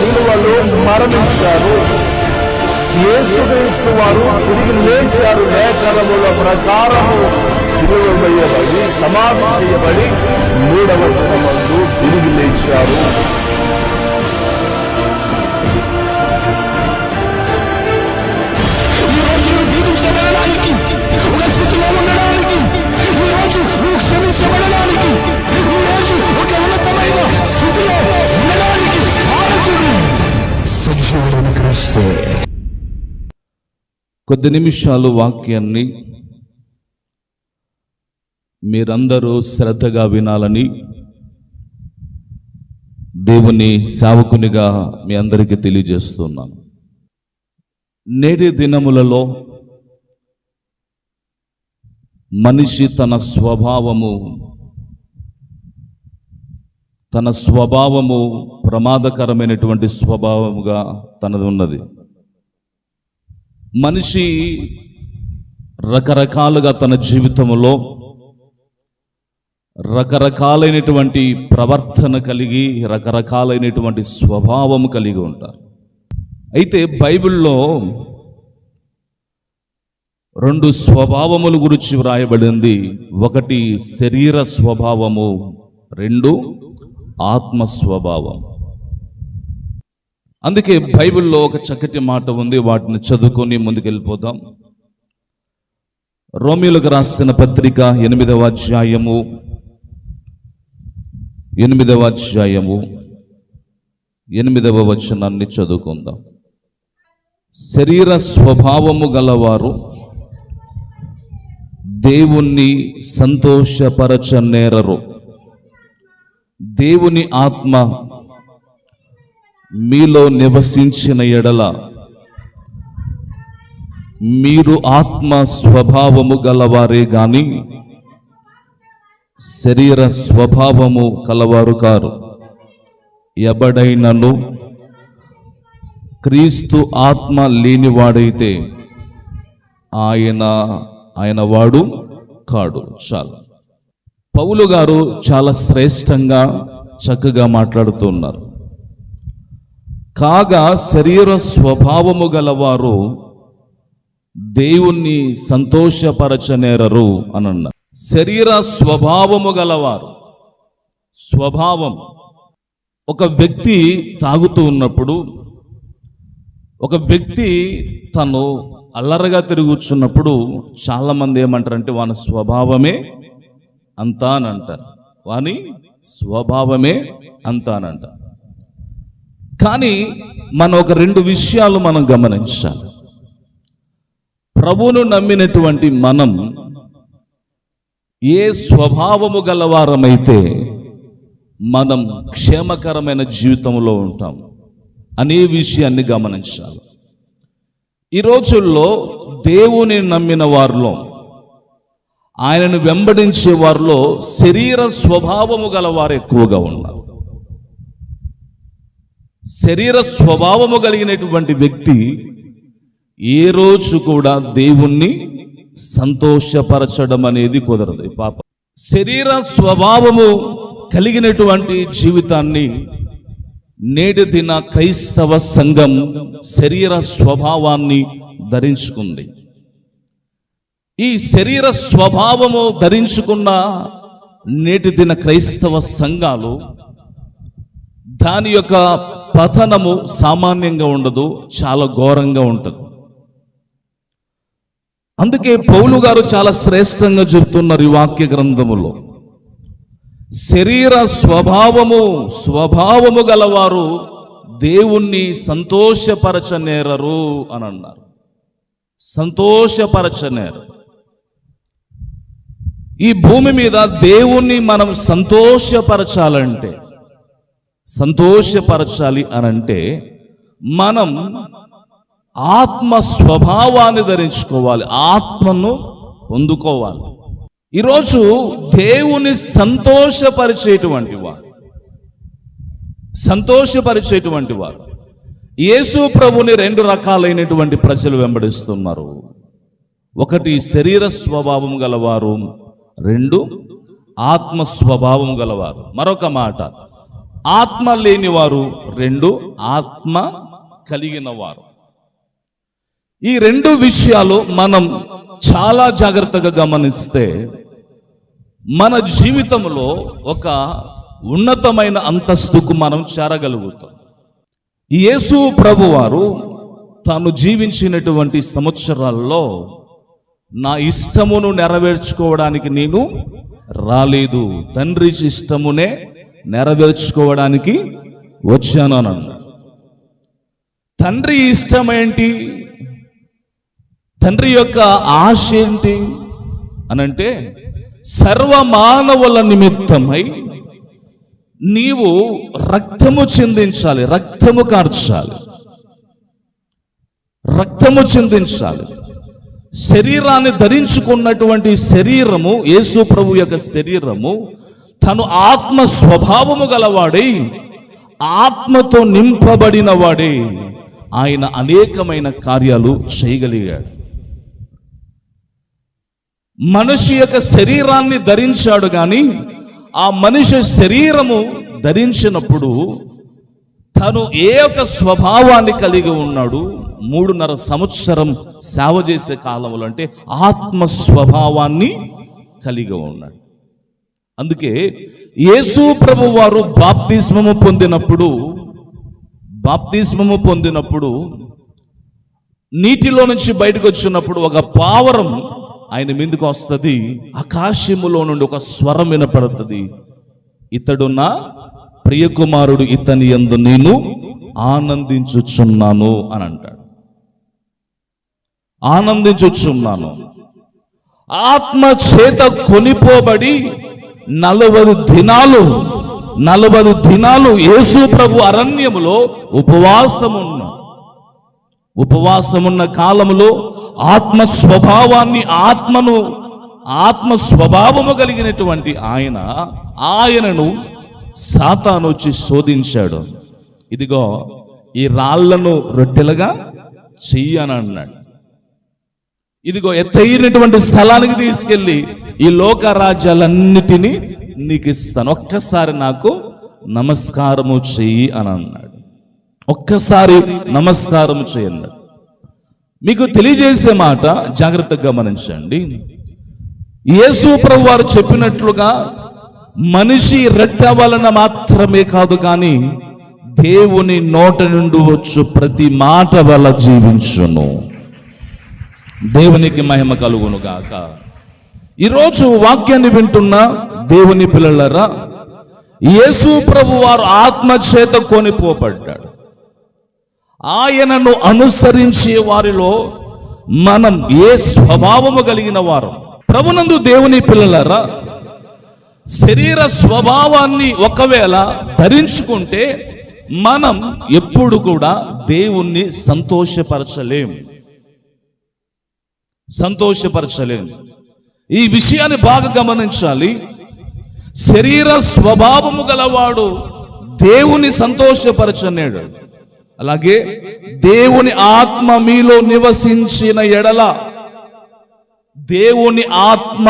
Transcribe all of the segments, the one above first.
యేసుక్రీస్తు శిలువలో మరణించారు. యేసుక్రీస్తు వారు తిరిగి లేచారు. లేఖనముల ప్రకారము శిలువ వేయబడి సమాధి చేయబడి మూడవ దినమందు తిరిగి లేచారు. ఈ రోజు జీవించడానికి దీవించబడడానికి ఒక స్థితిలో ఉండడానికి నమస్తే. కొద్ది నిమిషాలు వాక్యాన్ని మీరందరూ శ్రద్ధగా వినాలని దేవుని సేవకునిగా మీ అందరికీ తెలియజేస్తున్నాను. నేటి దినములలో మనిషి తన స్వభావము తన స్వభావము ప్రమాదకరమైనటువంటి స్వభావముగా తనది ఉన్నది. మనిషి రకరకాలుగా తన జీవితంలో రకరకాలైనటువంటి ప్రవర్తన కలిగి రకరకాలైనటువంటి స్వభావము కలిగి ఉంటారు. అయితే బైబిల్లో రెండు స్వభావముల గురించి వ్రాయబడింది. ఒకటి శరీర స్వభావము రెండు ఆత్మ స్వభావం అందుకే బైబిల్లో ఒక చక్కటి మాట ఉంది వాటిని చదువుకొని ముందుకెళ్ళిపోదాం. రోమిలకు రాసిన పత్రిక ఎనిమిదవ అధ్యాయము. ఎనిమిదవ అధ్యాయము. ఎనిమిదవ వచనాన్ని చదువుకుందాం. శరీర స్వభావము గలవారు దేవుణ్ణి సంతోషపరచనేరరు. దేవుని ఆత్మ మీలో నివసించిన ఎడల మీరు ఆత్మ స్వభావము గలవారే గాని శరీర స్వభావము కలవారు కారు. ఎవడైనను క్రీస్తు ఆత్మ లేనివాడైతే ఆయన ఆయన వాడు కాడు. చాలు. పౌలు గారు చాలా శ్రేష్టంగా చక్కగా మాట్లాడుతున్నారు కాగా శరీర స్వభావము గలవారు దేవుణ్ణి సంతోషపరచనేరరు అని అన్నారు శరీర స్వభావము గలవారు స్వభావం. ఒక వ్యక్తి తాగుతూ ఉన్నప్పుడు ఒక వ్యక్తి తను అల్లరగా తిరుగుచున్నప్పుడు చాలామంది ఏమంటారంటే వాని స్వభావమే అంతానంట. వాని స్వభావమే అంతానంట. కానీ మనం ఒక రెండు విషయాలు మనం గమనించాలి. ప్రభువును నమ్మినటువంటి మనం ఏ స్వభావము గలవారమైతే మనం క్షేమకరమైన జీవితంలో ఉంటాం అనే విషయాన్ని గమనించాలి. ఈ రోజుల్లో దేవుని నమ్మిన వారిలో ఆయనను వెంబడించే వారిలో శరీర స్వభావము గలవారు ఎక్కువగా ఉన్నారు. శరీర స్వభావము కలిగినటువంటి వ్యక్తి ఏ రోజు కూడా దేవుణ్ణి సంతోషపరచడం అనేది కుదరదు. పాప శరీర స్వభావము కలిగినటువంటి జీవితాన్ని నేటి దిన క్రైస్తవ సంఘం శరీర స్వభావాన్ని ధరించుకుంది. ఈ శరీర స్వభావము ధరించుకున్న నేటి దిన క్రైస్తవ సంఘాలు దాని యొక్క పతనము సామాన్యంగా ఉండదు చాలా ఘోరంగా ఉంటుంది. అందుకే పౌలు గారు చాలా శ్రేష్టంగా చెబుతున్నారు ఈ వాక్య గ్రంథములో. శరీర స్వభావము స్వభావము గలవారు దేవుణ్ణి సంతోషపరచనేరరు అని అన్నారు సంతోషపరచనేరు ఈ భూమి మీద దేవుణ్ణి మనం సంతోషపరచాలంటే సంతోషపరచాలి అనంటే మనం ఆత్మ స్వభావాన్ని ధరించుకోవాలి ఆత్మను పొందుకోవాలి. ఈరోజు దేవుని సంతోషపరిచేటువంటి వారు సంతోషపరిచేటువంటి వారు యేసు ప్రభుని రెండు రకాలైనటువంటి ప్రజలు వెంబడిస్తున్నారు. ఒకటి శరీర స్వభావం గలవారు రెండు ఆత్మ స్వభావం గలవారు. మరొక మాట ఆత్మ లేనివారు రెండు ఆత్మ కలిగిన వారు ఈ రెండు విషయాలు మనం చాలా జాగ్రత్తగా గమనిస్తే మన జీవితంలో ఒక ఉన్నతమైన అంతస్తుకు మనం చేరగలుగుతాం. యేసు ప్రభువారు తాను జీవించినటువంటి సంవత్సరాల్లో నా ఇష్టమును నెరవేర్చుకోవడానికి నేను రాలేదు. తండ్రి ఇష్టమునే నెరవేర్చుకోవడానికి వచ్చాను అని అన్నాడు. తండ్రి ఇష్టం ఏంటి? తండ్రి యొక్క ఆశ ఏంటి? అనంటే సర్వ మానవుల నిమిత్తమై నీవు రక్తము చిందించాలి రక్తము కార్చాలి. రక్తము చిందించాలి. శరీరాన్ని ధరించుకున్నటువంటి శరీరము యేసు ప్రభు యొక్క శరీరము తను ఆత్మ స్వభావము గలవాడై ఆత్మతో నింపబడిన వాడే. ఆయన అనేకమైన కార్యాలు చేయగలిగాడు. మనిషి యొక్క శరీరాన్ని ధరించాడు కానీ ఆ మనిషి శరీరము ధరించినప్పుడు తను ఏ ఒక స్వభావాన్ని కలిగి ఉన్నాడు మూడున్నర సంవత్సరం సేవ చేసే కాలంలో అంటే ఆత్మ స్వభావాన్ని కలిగి ఉన్నాడు. అందుకే యేసు ప్రభు వారు బాప్తిస్మము పొందినప్పుడు బాప్తిస్మము పొందినప్పుడు నీటిలో నుంచి బయటకు వచ్చినప్పుడు ఒక పావరం ఆయన మీదకి వస్తుంది ఆకాశములో నుండి ఒక స్వరం వినపడుతుంది. ఇతడున్నా ప్రియకుమారుడు ఇతని యందు నేను ఆనందించుచున్నాను అని అంటాడు. ఆనందించుచున్నాను. ఆత్మ చేత కొనిపోబడి నలభై దినాలు నలభై దినాలు యేసు ప్రభు అరణ్యములో ఉపవాసమున్న ఉపవాసమున్న కాలములో ఆత్మ స్వభావాన్ని ఆత్మను ఆత్మ స్వభావము కలిగినటువంటి ఆయన ఆయనను సాతాను వచ్చి శోధించాడు. ఇదిగో ఈ రాళ్ళను రొట్టెలుగా చెయ్యని అన్నాడు. ఇదిగో ఎత్తైనటువంటి స్థలానికి తీసుకెళ్ళి ఈ లోక రాజ్యాలన్నిటినీ నీకు ఇస్తాను. ఒక్కసారి నాకు నమస్కారము చెయ్యి అని అన్నాడు. ఒక్కసారి నమస్కారము చేయండి మీకు తెలియజేసే మాట జాగ్రత్తగా గమనించండి. యేసు ప్రభు వారు చెప్పినట్లుగా మనిషి రొట్టె వలన మాత్రమే కాదు కానీ దేవుని నోట నుండి వచ్చు ప్రతి మాట వల్ల జీవించును. దేవునికి మహిమ కలుగును గాక. ఈరోజు వాక్యాన్ని వింటున్న దేవుని పిల్లలరా యేసు ప్రభు వారు ఆత్మ చేత కొనిపోబడ్డాడు. ఆయనను అనుసరించే వారిలో మనం ఏ స్వభావము కలిగిన వారు. ప్రభునందు దేవుని పిల్లలరా శరీర స్వభావాన్ని ఒకవేళ ధరించుకుంటే మనం ఎప్పుడు కూడా దేవుణ్ణి సంతోషపరచలేం. సంతోషపరచలేం. ఈ విషయాన్ని బాగా గమనించాలి. శరీర స్వభావము గలవాడు దేవుని సంతోషపరచనేడు. అలాగే దేవుని ఆత్మ మీలో నివసించిన ఎడల దేవుని ఆత్మ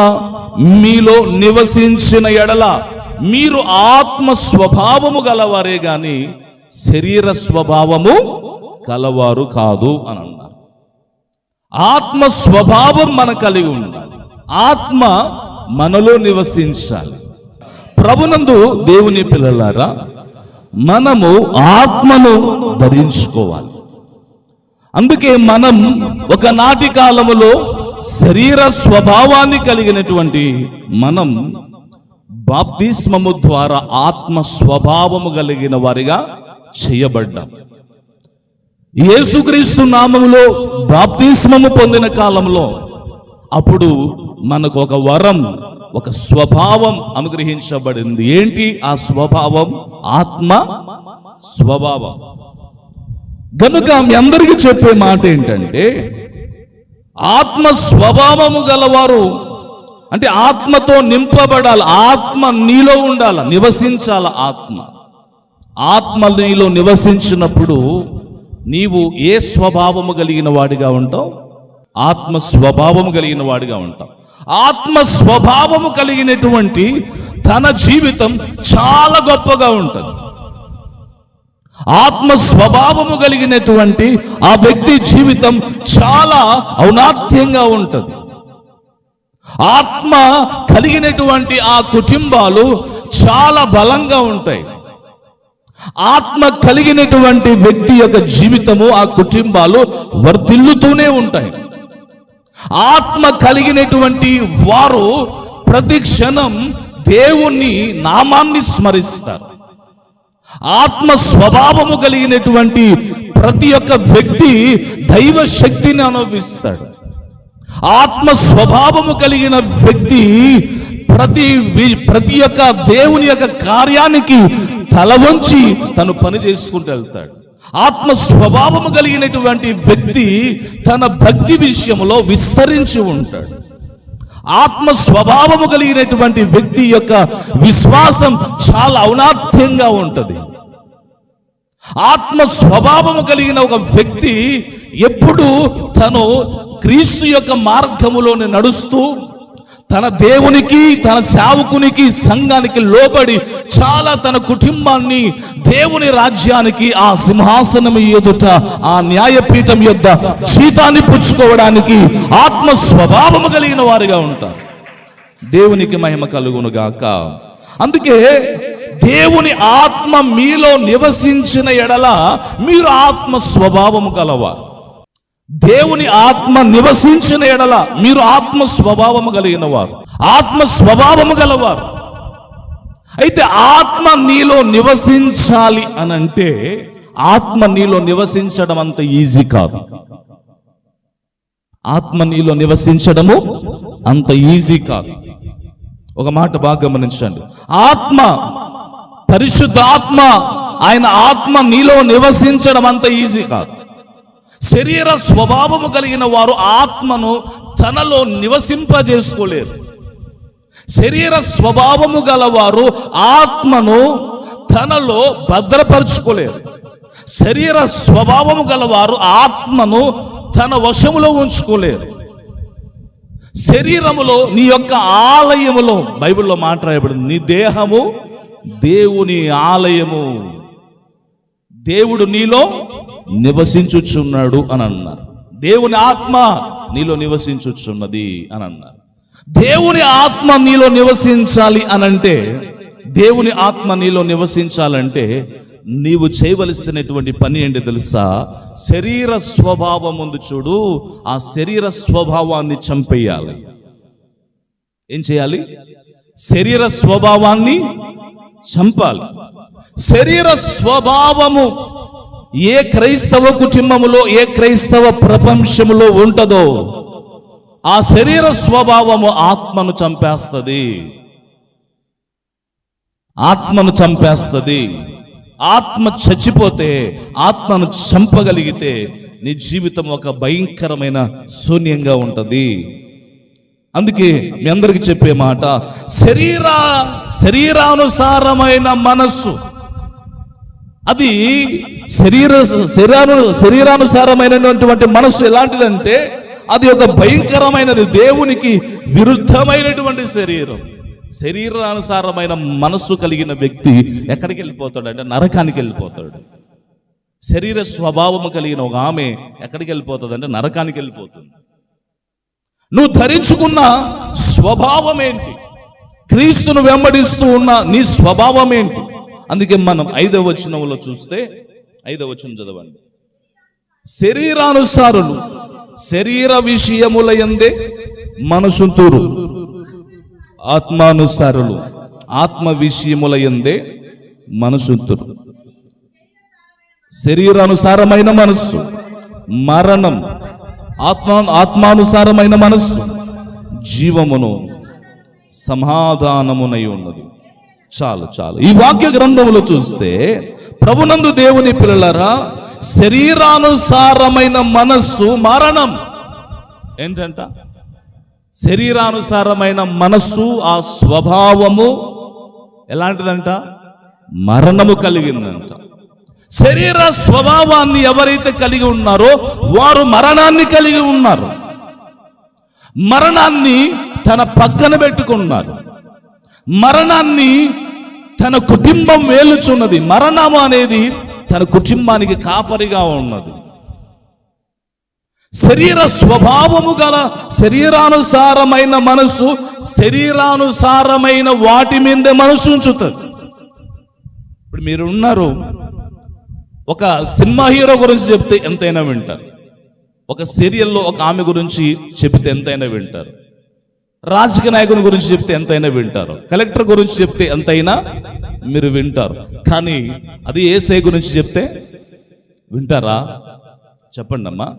మీలో నివసించిన ఎడల మీరు ఆత్మ స్వభావము గలవారే గాని శరీర స్వభావము కలవారు కాదు అని అన్నారు ఆత్మ స్వభావం మన కలిగి ఉండాలి. ఆత్మ మనలో నివసించాలి. ప్రభునందు దేవుని పిల్లలారా మనము ఆత్మను ధరించుకోవాలి. అందుకే మనం ఒకనాటి కాలములో శరీర స్వభావాన్ని కలిగినటువంటి మనం బాప్తిస్మము ద్వారా ఆత్మ స్వభావము కలిగిన వారిగా చేయబడ్డాం. యేసుక్రీస్తు నామములో బాప్తిస్మము పొందిన కాలంలో అప్పుడు మనకు ఒక వరం ఒక స్వభావం అనుగ్రహించబడింది. ఏంటి ఆ స్వభావం? ఆత్మ స్వభావం. గనుక మీ అందరికీ చెప్పే మాట ఏంటంటే ఆత్మ స్వభావము గలవారు. అంటే ఆత్మతో నింపబడాలి ఆత్మ నీలో ఉండాల నివసించాల ఆత్మ. ఆత్మ నీలో నివసించినప్పుడు నీవు ఏ స్వభావము కలిగిన వాడిగా ఉంటావు? ఆత్మ స్వభావము కలిగిన వాడిగా ఉంటావు. ఆత్మ స్వభావము కలిగినటువంటి తన జీవితం చాలా గొప్పగా ఉంటుంది. ఆత్మ స్వభావము కలిగినటువంటి ఆ వ్యక్తి జీవితం చాలా ఔనాత్యంగా ఉంటుంది. ఆత్మ కలిగినటువంటి ఆ కుటుంబాలు చాలా బలంగా ఉంటాయి. ఆత్మ కలిగినటువంటి వ్యక్తి యొక్క జీవితము ఆ కుటుంబాలు వర్ధిల్లుతూనే ఉంటాయి. ఆత్మ కలిగినటువంటి వారు ప్రతి క్షణం దేవుని నామాన్ని స్మరిస్తారు. ఆత్మ స్వభావము కలిగినటువంటి ప్రతి ఒక్క వ్యక్తి దైవ శక్తిని అనుభవిస్తాడు. ఆత్మ స్వభావము కలిగిన వ్యక్తి ప్రతి వి- ప్రతి ఒక్క దేవుని యొక్క కార్యానికి తల వంచి తను పని చేసుకుంటూ వెళ్తాడు. ఆత్మ స్వభావము కలిగినటువంటి వ్యక్తి తన భక్తి విషయంలో విస్తరించి ఉంటాడు. ఆత్మ స్వభావము కలిగినటువంటి వ్యక్తి యొక్క విశ్వాసం చాలా ఔనాథ్యంగా ఉంటుంది. ఆత్మ స్వభావము కలిగిన ఒక వ్యక్తి ఎప్పుడు తను క్రీస్తు యొక్క మార్గములోనే నడుస్తూ తన దేవునికి తన సేవకునికి సంఘానికి లోబడి చాలా తన కుటుంబాన్ని దేవుని రాజ్యానికి ఆ సింహాసనం ఎదుట ఆ న్యాయపీఠం యొద్ద జీతాన్ని పుచ్చుకోవడానికి ఆత్మ స్వభావము కలిగిన వారిగా ఉంటారు. దేవునికి మహిమ కలుగును గాక. అందుకే దేవుని ఆత్మ మీలో నివసించిన ఎడల మీరు ఆత్మ స్వభావము కలవారు దేవుని ఆత్మ నివసించిన ఎడల మీరు ఆత్మ స్వభావము కలిగిన వారు ఆత్మ స్వభావము గలవారు. అయితే ఆత్మ నీలో నివసించాలి అని అంటే ఆత్మ నీలో నివసించడం అంత ఈజీ కాదు. ఆత్మ నీలో నివసించడము అంత ఈజీ కాదు. ఒక మాట బాగా గమనించండి. ఆత్మ పరిశుద్ధాత్మ ఆయన ఆత్మ నీలో నివసించడం అంత ఈజీ కాదు. శరీర స్వభావము కలిగిన వారు ఆత్మను తనలో నివసింపజేసుకోలేరు. శరీర స్వభావము గలవారు ఆత్మను తనలో భద్రపరుచుకోలేరు. శరీర స్వభావము గలవారు ఆత్మను తన వశములో ఉంచుకోలేరు. శరీరములో నీ యొక్క ఆలయములో బైబిల్లో మాట్లాడబడింది నీ దేహము దేవుని ఆలయము. దేవుడు నీలో నివసించుచున్నాడు అని అన్నారు దేవుని ఆత్మ నీలో నివసించుచున్నది అని అన్నారు దేవుని ఆత్మ నీలో నివసించాలి అనంటే దేవుని ఆత్మ నీలో నివసించాలంటే నీవు చేయవలసినటువంటి పని ఏంటి తెలుసా? శరీర స్వభావం ముందు చూడు ఆ శరీర స్వభావాన్ని చంపేయాలి. ఏం చేయాలి? శరీర స్వభావాన్ని చంపాలి. శరీర స్వభావము ఏ క్రైస్తవ కుటుంబములో ఏ క్రైస్తవ ప్రపంచములో ఉంటుందో ఆ శరీర స్వభావము ఆత్మను చంపేస్తుంది. ఆత్మను చంపేస్తుంది. ఆత్మ చచ్చిపోతే ఆత్మను చంపగలిగితే నీ జీవితం ఒక భయంకరమైన శూన్యంగా ఉంటుంది. అందుకే మీ అందరికి చెప్పే మాట శరీర శరీరానుసారమైన మనస్సు అది శరీర శరీరాను శరీరానుసారమైనటువంటి మనస్సు ఎలాంటిదంటే అది ఒక భయంకరమైనది దేవునికి విరుద్ధమైనటువంటి శరీరం. శరీరానుసారమైన మనస్సు కలిగిన వ్యక్తి ఎక్కడికి వెళ్ళిపోతాడు అంటే నరకానికి వెళ్ళిపోతాడు. శరీర స్వభావము కలిగిన ఒక ఆమె ఎక్కడికి వెళ్ళిపోతుంది అంటే నరకానికి వెళ్ళిపోతుంది. నువ్వు ధరించుకున్న స్వభావం ఏంటి క్రీస్తును వెంబడిస్తూ ఉన్న నీ స్వభావం ఏంటి అందుకే మనం ఐదవ వచనంలో చూస్తే ఐదవ వచనం చదవండి. శరీరానుసారులు శరీర విషయముల ఎందే మనసుంతూరు. ఆత్మానుసారులు ఆత్మ విషయముల ఎందే మనసుంతురు. శరీరానుసారమైన మనస్సు మరణం ఆత్మ ఆత్మానుసారమైన మనస్సు జీవమును సమాధానమునై ఉన్నది. చాలు చాలు. ఈ వాక్య గ్రంథములు చూస్తే ప్రభునందు దేవుని పిల్లలరా శరీరానుసారమైన మనస్సు మరణం. ఏంటంట? శరీరానుసారమైన మనస్సు ఆ స్వభావము ఎలాంటిదంట? మరణము కలిగిందంట. శరీర స్వభావాన్ని ఎవరైతే కలిగి ఉన్నారో వారు మరణాన్ని కలిగి ఉన్నారు. మరణాన్ని తన పక్కన పెట్టుకున్నారు. మరణాన్ని తన కుటుంబం వేలుచున్నది మరణము అనేది తన కుటుంబానికి కాపరిగా ఉన్నది. శరీర స్వభావము గల శరీరానుసారమైన మనసు శరీరానుసారమైన వాటి మీదే మనసు ఉంచుతుంది. ఇప్పుడు మీరు ఉన్నారు ఒక సినిమా హీరో గురించి చెప్తే ఎంతైనా వింటారు. ఒక సీరియల్లో ఒక ఆమె గురించి చెప్తే ఎంతైనా వింటారు. రాజకీయ నాయకుని గురించి చెప్తే ఎంతైనా వింటారు. కలెక్టర్ గురించి చెప్తే ఎంతైనా మీరు వింటారు. కానీ అది ఏసఐ గురించి చెప్తే వింటారా? చెప్పండి అమ్మా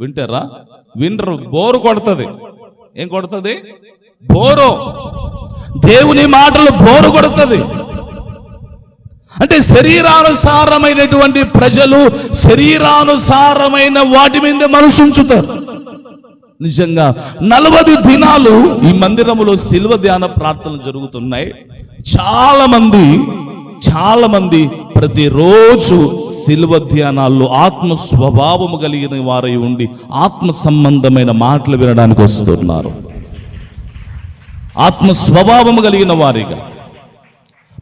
వింటారా. వినరు బోరు కొడుతుంది. ఏం కొడుతుంది? బోరు. దేవుని మాటలు బోరు కొడుతుంది. అంటే శరీరానుసారమైనటువంటి ప్రజలు శరీరానుసారమైన వాటి మీద మనసు ఉంచుతారు. నిజంగా నలభై దినాలు ఈ మందిరములో శిల్వ ధ్యాన ప్రార్థనలు జరుగుతున్నాయి. చాలా మంది చాలా మంది ప్రతిరోజు శిల్వ ధ్యానాల్లో ఆత్మ స్వభావము కలిగిన వారై ఉండి ఆత్మ సంబంధమైన మాటలు వినడానికి వస్తున్నారు. ఆత్మ స్వభావము కలిగిన వారిగా.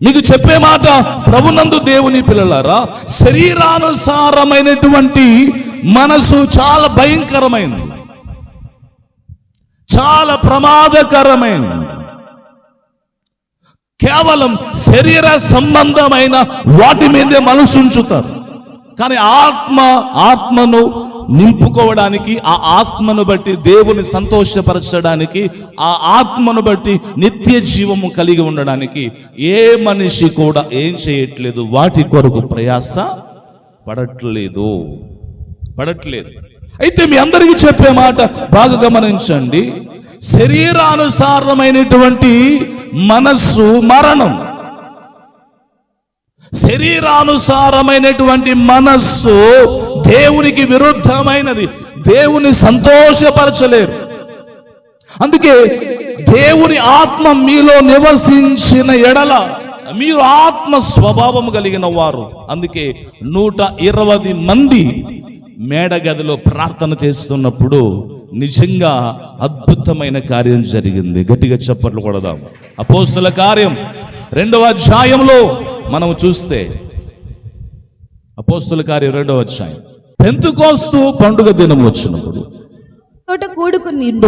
మీకు చెప్పే మాట ప్రభునందు దేవుని పిల్లలారా శరీరానుసారమైనటువంటి మనసు చాలా భయంకరమైనది చాలా ప్రమాదకరమైనది కేవలం శరీర సంబంధమైన వాటి మీదే మనసు ఉంచుతారు. కానీ ఆత్మ ఆత్మను నింపుకోవడానికి ఆ ఆత్మను బట్టి దేవుని సంతోషపరచడానికి ఆ ఆత్మను బట్టి నిత్య జీవము కలిగి ఉండడానికి ఏ మనిషి కూడా ఏం చేయట్లేదు. వాటి కొరకు ప్రయాస పడట్లేదు. పడట్లేదు. అయితే మీ అందరికీ చెప్పే మాట బాగా గమనించండి. శరీరానుసారమైనటువంటి మనస్సు మరణం. శరీరానుసారమైనటువంటి మనస్సు దేవునికి విరుద్ధమైనది. దేవుని సంతోషపరచలేరు. అందుకే దేవుని ఆత్మ మీలో నివసించిన ఎడల మీరు ఆత్మ స్వభావం కలిగిన వారు. అందుకే నూట ఇరవై మంది మేడగదిలో ప్రార్థన చేస్తున్నప్పుడు నిజంగా అద్భుతమైన కార్యం జరిగింది. గట్టిగా చప్పట్లు కొడదాం. అపోస్తుల కార్యం. రెండవ అధ్యాయంలో మనం చూస్తే అపోస్తుల కార్యం రెండవ అధ్యాయం. పెంతుకోస్తు పండుగ దినం వచ్చినప్పుడు.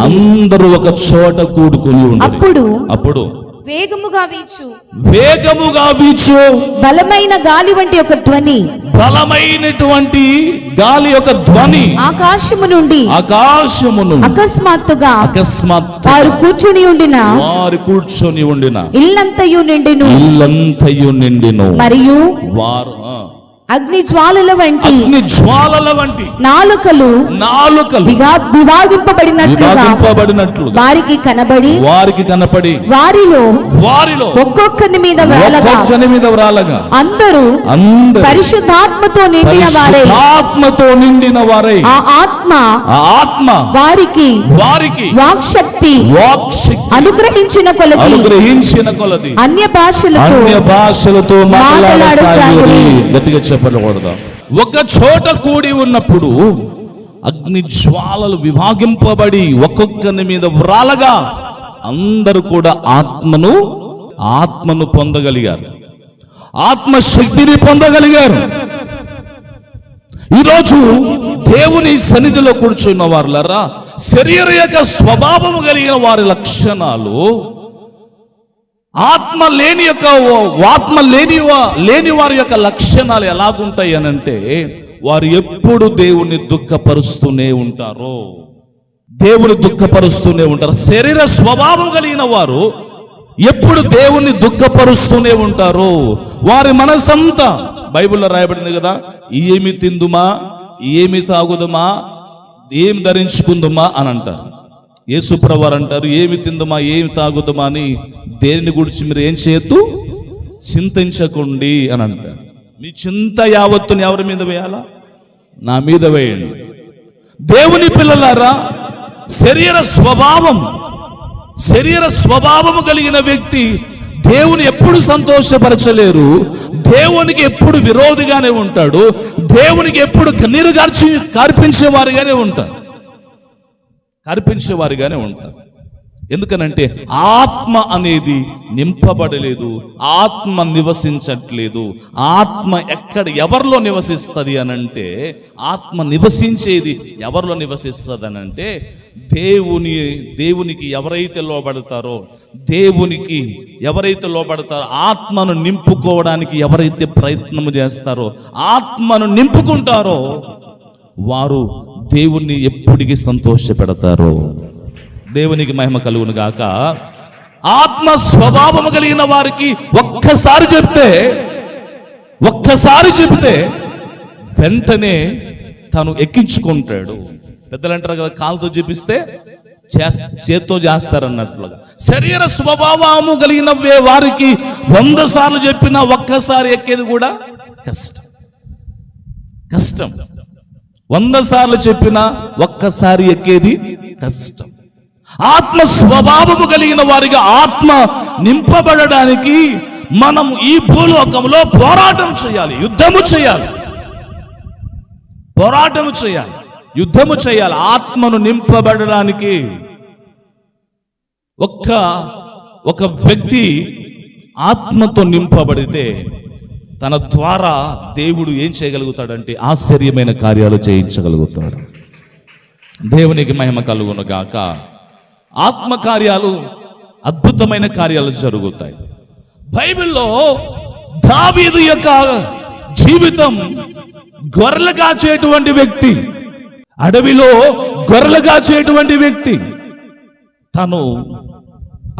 అందరూ ఒక చోట కూడుకుని అప్పుడు అప్పుడు వేగముగా వీచు. వేగముగా వీచు. బలమైన గాలి వంటి ఒక ధ్వని. బలమైనటువంటి గాలి యొక్క ధ్వని. ఆకాశము నుండి. ఆకాశమును అకస్మాత్తుగా. అకస్మాత్ వారు కూర్చుని ఉండిన. వారు కూర్చొని ఉండిన. ఇల్లంతయు నిండెను. ఇల్లంతయు నిండిను. మరియు వారు అగ్ని జ్వాలల వంటి అగ్ని జ్వాలల వంటి నాలుకలు నాలుకలు విభాగింపబడినట్లుగా వారికి కనబడి వారికి కనపడి వారిలో వారిలో ఒక్కొక్కని మీద ఒక్కొక్కని మీద వ్రాలగా అందరూ అందరూ పరిశుద్ధాత్మతో నిండిన వారై ఆత్మతో నిండిన వారై ఆ ఆత్మ ఆ ఆత్మ వారికి వారికి వాక్శక్తి వాక్శక్తి అనుగ్రహించిన కొలది అనుగ్రహించిన కొలది అన్య భాషలతో అన్య భాషలతో మాట్లాడసాగి మాట్లాడసాగిరి. గట్టిగా చెప్పకూడదు ఒక చోట కూడి ఉన్నప్పుడు అగ్ని జ్వాలలు విభాగింపబడి ఒక్కొక్కని మీద వ్రాలగా అందరూ కూడా ఆత్మను ఆత్మను పొందగలిగారు. ఆత్మశక్తిని పొందగలిగారు. ఈరోజు దేవుని సన్నిధిలో కూర్చున్న వారులరా శరీర యొక్క స్వభావం కలిగిన వారి లక్షణాలు ఆత్మ లేని యొక్క ఆత్మ లేని లేని వారి యొక్క లక్షణాలు ఎలాగుంటాయి అని అంటే వారు ఎప్పుడు దేవుణ్ణి దుఃఖపరుస్తూనే ఉంటారు. దేవుని దుఃఖపరుస్తూనే ఉంటారు. శరీర స్వభావం కలిగిన వారు ఎప్పుడు దేవుణ్ణి దుఃఖపరుస్తూనే ఉంటారు. వారి మనసంతా బైబిల్లో రాయబడింది కదా ఏమి తిందుమా ఏమి తాగుదుమా ఏం ధరించుకుందుమా అని అంటారు. యేసుప్రవారు అంటారు ఏమి తిందుమా ఏమి తాగుదుమా అని దేనిని గురించి మీరు ఏం చేయొద్దు? చింతించకండి అని అంటారు మీ చింత యావత్తుని ఎవరి మీద వేయాలా? నా మీద వేయండి. దేవుని పిల్లలారా శరీర స్వభావం శరీర స్వభావము కలిగిన వ్యక్తి దేవుని ఎప్పుడు సంతోషపరచలేరు దేవునికి ఎప్పుడు విరోధిగానే ఉంటాడు దేవునికి ఎప్పుడు కన్నీరు కార్చి కార్పించేవారిగానే ఉంటారు కనిపించేవారుగానే ఉంటారు. ఎందుకనంటే ఆత్మ అనేది నింపబడలేదు ఆత్మ నివసించట్లేదు ఆత్మ ఎక్కడ ఎవరిలో నివసిస్తుంది అనంటే ఆత్మ నివసించేది ఎవరిలో నివసిస్తుంది అనంటే దేవుని దేవునికి ఎవరైతే లోబడతారో దేవునికి ఎవరైతే లోబడతారో ఆత్మను నింపుకోవడానికి ఎవరైతే ప్రయత్నం చేస్తారో ఆత్మను నింపుకుంటారో వారు దేవుణ్ణి ఎప్పటికీ సంతోషపెడతారు? దేవునికి మహిమ కలుగును గాక. ఆత్మ స్వభావము కలిగిన వారికి ఒక్కసారి చెప్తే ఒక్కసారి చెప్తే వెంటనే తను ఎక్కించుకుంటాడు. పెద్దలు అంటారు కదా కాలుతో చూపిస్తే చేత్తో చేస్తారన్నట్లుగా. శరీర స్వభావము కలిగిన వారికి వంద సార్లు చెప్పినా ఒక్కసారి ఎక్కేది కూడా కష్టం. కష్టం. వంద సార్లు చెప్పినా ఒక్కసారి ఎక్కేది కష్టం. ఆత్మ స్వభావము కలిగిన వారిగా ఆత్మ నింపబడడానికి మనం ఈ భూలోకంలో పోరాటం చేయాలి యుద్ధము చేయాలి. పోరాటము చేయాలి యుద్ధము చేయాలి. ఆత్మను నింపబడడానికి ఒక్క ఒక వ్యక్తి ఆత్మతో నింపబడితే తన ద్వారా దేవుడు ఏం చేయగలుగుతాడంటే ఆశ్చర్యమైన కార్యాలు చేయించగలుగుతాడు. దేవునికి మహిమ కలుగునుగాక ఆత్మకార్యాలు అద్భుతమైన కార్యాలు జరుగుతాయి. బైబిల్లో దావీదు యొక్క జీవితం గొర్రెలు కాచేటువంటి వ్యక్తి అడవిలో గొర్రెలు కాచేటువంటి వ్యక్తి తను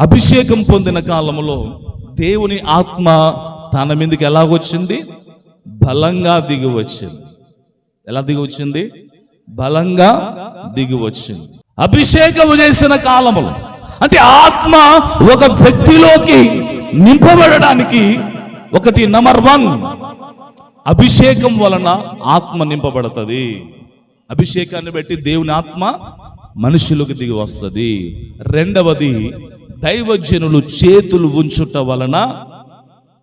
అభిషేకం పొందిన కాలంలో దేవుని ఆత్మ తన మీదకి ఎలాగొచ్చింది? బలంగా దిగి వచ్చింది ఎలా దిగి వచ్చింది బలంగా దిగి వచ్చింది అభిషేకం చేసిన కాలంలో అంటే ఆత్మ ఒక వ్యక్తిలోకి నింపబడడానికి ఒకటి నంబర్ వన్ అభిషేకం వలన ఆత్మ నింపబడుతుంది. అభిషేకాన్ని బట్టి దేవుని ఆత్మ మనుషులకు దిగి వస్తుంది రెండవది దైవజనులు చేతులు ఉంచుట వలన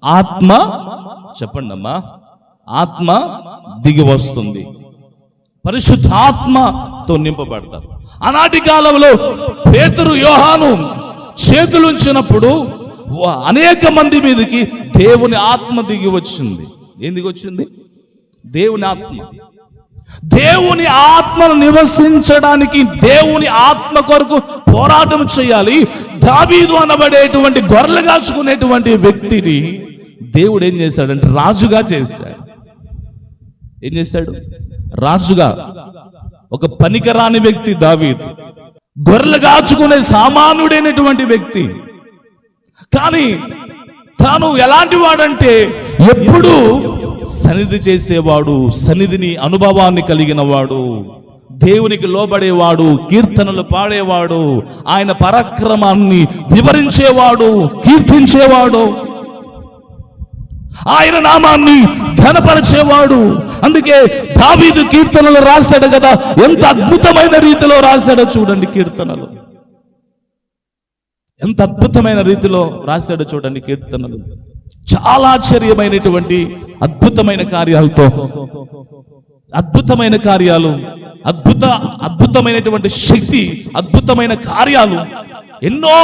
ఆత్మ చెప్పండి అమ్మా ఆత్మ దిగి వస్తుంది. పరిశుద్ధాత్మతో నింపబడతారు. ఆనాటి కాలంలో పేతురు యోహాను చేతులుంచినప్పుడు ఉంచినప్పుడు అనేక మంది మీదకి దేవుని ఆత్మ దిగి వచ్చింది. ఏం దిగి వచ్చింది? దేవుని ఆత్మ. దేవుని ఆత్మను నివసించడానికి దేవుని ఆత్మ కొరకు పోరాటం చేయాలి. దాబీదు అనబడేటువంటి గొర్రెలు కాచుకునేటువంటి వ్యక్తిని దేవుడు ఏం చేశాడంటే రాజుగా చేశాడు ఏం చేశాడు రాజుగా. ఒక పనికిరాని వ్యక్తి దావీదు. గొర్రెలు కాచుకునే సామాన్యుడైనటువంటి వ్యక్తి. కానీ తాను ఎలాంటి వాడంటే ఎప్పుడు సన్నిధి చేసేవాడు సన్నిధిని అనుభవాన్ని కలిగిన వాడు. దేవునికి లోబడేవాడు కీర్తనలు పాడేవాడు ఆయన పరాక్రమాన్ని వివరించేవాడు కీర్తించేవాడు. ఆయన నామాన్ని ఘనపరిచేవాడు. అందుకే దావీదు కీర్తనలు రాశాడు కదా ఎంత అద్భుతమైన రీతిలో రాశాడో చూడండి కీర్తనలు. ఎంత అద్భుతమైన రీతిలో రాశాడో చూడండి కీర్తనలు. చాలా ఆశ్చర్యమైనటువంటి అద్భుతమైన కార్యాలతో అద్భుతమైన కార్యాలు అద్భుత అద్భుతమైనటువంటి శక్తి అద్భుతమైన కార్యాలు ఎన్నో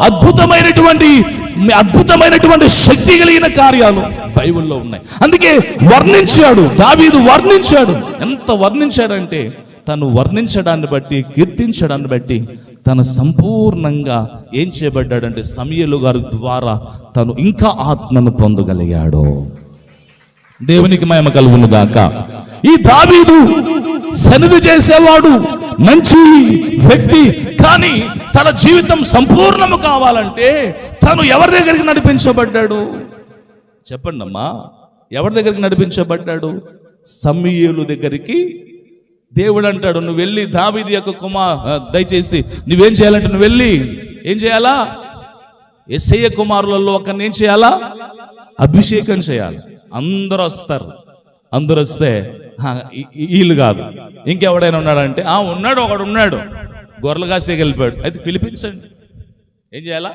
అద్భుతమైనటువంటి అద్భుతమైనటువంటి శక్తి కలిగిన కార్యాలు బైబిల్లో ఉన్నాయి. అందుకే వర్ణించాడు దావీదు వర్ణించాడు. ఎంత వర్ణించాడంటే తను వర్ణించడాన్ని బట్టి కీర్తించడాన్ని బట్టి తను సంపూర్ణంగా ఏం చేయబడ్డాడంటే సమయలు గారి ద్వారా తను ఇంకా ఆత్మను పొందగలిగాడు. దేవునికి మహిమ కలుగును గాక. ఈ దావీదు సన్నిధి చేసేవాడు. మంచి వ్యక్తి కానీ తన జీవితం సంపూర్ణము కావాలంటే తను ఎవరి దగ్గరికి నడిపించబడ్డాడు? చెప్పండి అమ్మా ఎవరి దగ్గరికి నడిపించబడ్డాడు? సమీయులు దగ్గరికి. దేవుడు అంటాడు నువ్వు వెళ్ళి దావిది యొక్క కుమార్ దయచేసి నువ్వేం చేయాలంటే నువ్వు వెళ్ళి. ఏం చేయాలా? ఎస్ఐ కుమారులలో ఒకరిని ఏం చేయాలా? అభిషేకం చేయాలి. అందరూ వస్తారు. అందరూ వస్తే "హా, ఈ- ఈ- వీళ్ళు కాదు. ఇంకెవడైనా ఉన్నాడంటే ఆ ఉన్నాడు ఒకడు ఉన్నాడు. గొర్రెలు కాసే వెళ్ళిపోయాడు అయితే పిలిపించండి. ఏం చేయాలా?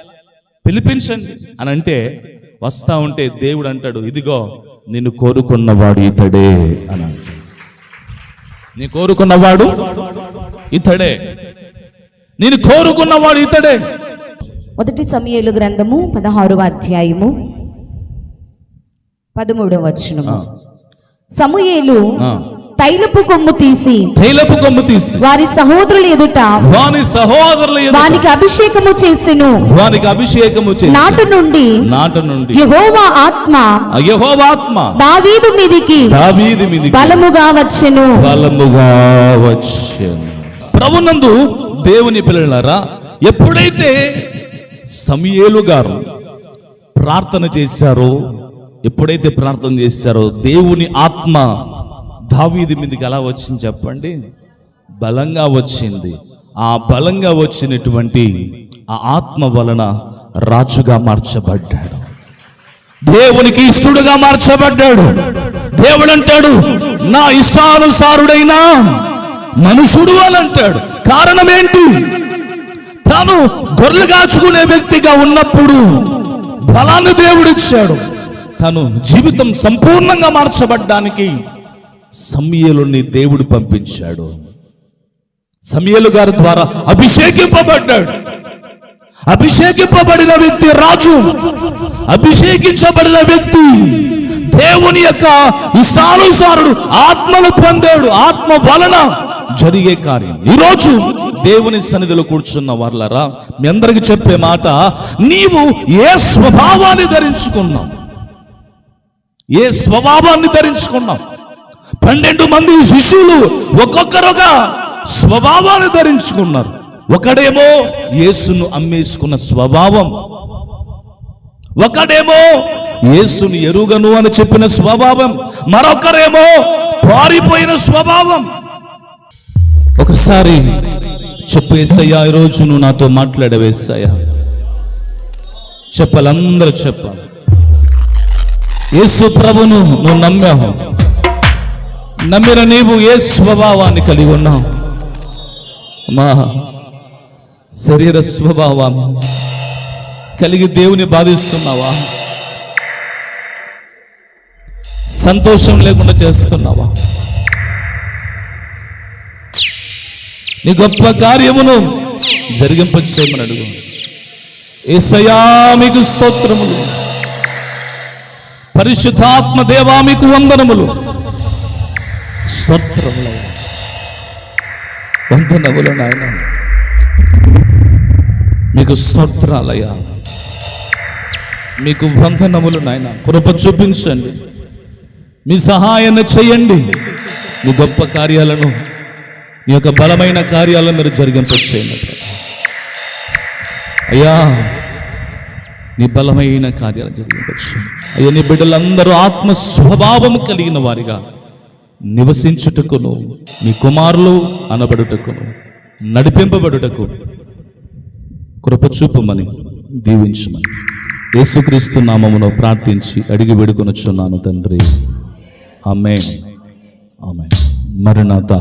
పిలిపించండి. అని అంటే వస్తా ఉంటే దేవుడు అంటాడు ఇదిగో నిన్ను కోరుకున్నవాడు ఇతడే. అని నీ కోరుకున్నవాడు ఇతడే. నేను కోరుకున్నవాడు ఇతడే. మొదటి సమయలు గ్రంథము పదహారవ అధ్యాయము పదమూడవ వచనము. సమూయేలు ఆ. తైలపు కొమ్ము తీసి తైలపు కొమ్ము తీసి వారి సహోదరుల ఎదుట వాని సహోదరుల ఎదుట వానికి అభిషేకము చేసెను. వానికి అభిషేకము చేసి నాటు నుండి నాట నుండి యెహోవా ఆత్మ యహోవాత్మ దావీదు మీదికి దావీది మీది బలముగా వచ్చెను. బలముగా వచ్చాను. ప్రభునందు దేవుని పిల్లలారా ఎప్పుడైతే సమయేలు గారు ప్రార్థన చేశారో ఎప్పుడైతే ప్రార్థన చేశారో దేవుని ఆత్మ దావీది మీదకి ఎలా వచ్చింది చెప్పండి? బలంగా వచ్చింది. ఆ బలంగా వచ్చినటువంటి ఆ ఆత్మ వలన రాజుగా మార్చబడ్డాడు. దేవునికి ఇష్టడుగా మార్చబడ్డాడు. దేవుడు అంటాడు నా ఇష్టానుసారుడైనా మనుషుడు అని అంటాడు. కారణం ఏంటి? తాను గొర్రెలు కాచుకునే వ్యక్తిగా ఉన్నప్పుడు బలాన్ని దేవుడిచ్చాడు. తను జీవితం సంపూర్ణంగా మార్చబడ్డానికి సమయలుని దేవుడు పంపించాడు. సమయలు గారి ద్వారా అభిషేకింపబడ్డాడు. అభిషేకింపబడిన వ్యక్తి రాజు అభిషేకించబడిన వ్యక్తి దేవుని యొక్క ఇష్టానుసారుడు ఆత్మను పొందాడు. ఆత్మ వలన జరిగే కార్యం. ఈరోజు దేవుని సన్నిధిలో కూర్చున్న వాళ్ళరా మీ అందరికి చెప్పే మాట నీవు ఏ స్వభావాన్ని ధరించుకున్నావు? ఏ స్వభావాన్ని ధరించుకున్నాం? పన్నెండు మంది శిష్యులు ఒక్కొక్కరుగా స్వభావాన్ని ధరించుకున్నారు. ఒకడేమో యేసును అమ్మేసుకున్న స్వభావం. ఒకడేమో యేసుని ఎరుగను అని చెప్పిన స్వభావం. మరొకరేమో పారిపోయిన స్వభావం. ఒకసారి చెప్పు ఏసయ్యా ఈరోజు నువ్వు నాతో మాట్లాడవేసయ్యా చెప్పాలందరూ చెప్పాలి. యేసు ప్రభును నువ్వు నమ్మావు. నమ్మిన నీవు ఏ స్వభావాన్ని కలిగి ఉన్నావు. మా శరీర స్వభావం కలిగి దేవుని బాధిస్తున్నావా? సంతోషం లేకుండా చేస్తున్నావా? నీ గొప్ప కార్యమును జరిగింపచేయమని అడుగు ఏసయా మీకు స్తోత్రములు పరిశుద్ధాత్మ దేవా మీకు వందనములు. స్తోత్రములు. వందనములు నాయన. మీకు స్తోత్రాలయ్యా. మీకు వందనములు నాయన. కృప చూపించండి. మీ సహాయాన్ని చేయండి. మీ గొప్ప కార్యాలను మీ యొక్క బలమైన కార్యాలను మీరు జరిగింపచేయండి. అయ్యా నీ బలమైన కార్యాలు జరిగింపచేయండి. అయ్యా నీ బిడ్డలందరూ ఆత్మ స్వభావం కలిగిన వారిగా నివసించుటకును నీ కుమారులు అనబడుటకును నడిపింపబడుటకు కృప చూపమని దీవించమని. యేసుక్రీస్తు నామమును ప్రార్థించి అడిగి వేడుకొనొచ్చున్నాను తండ్రి. ఆమె ఆమె మరణత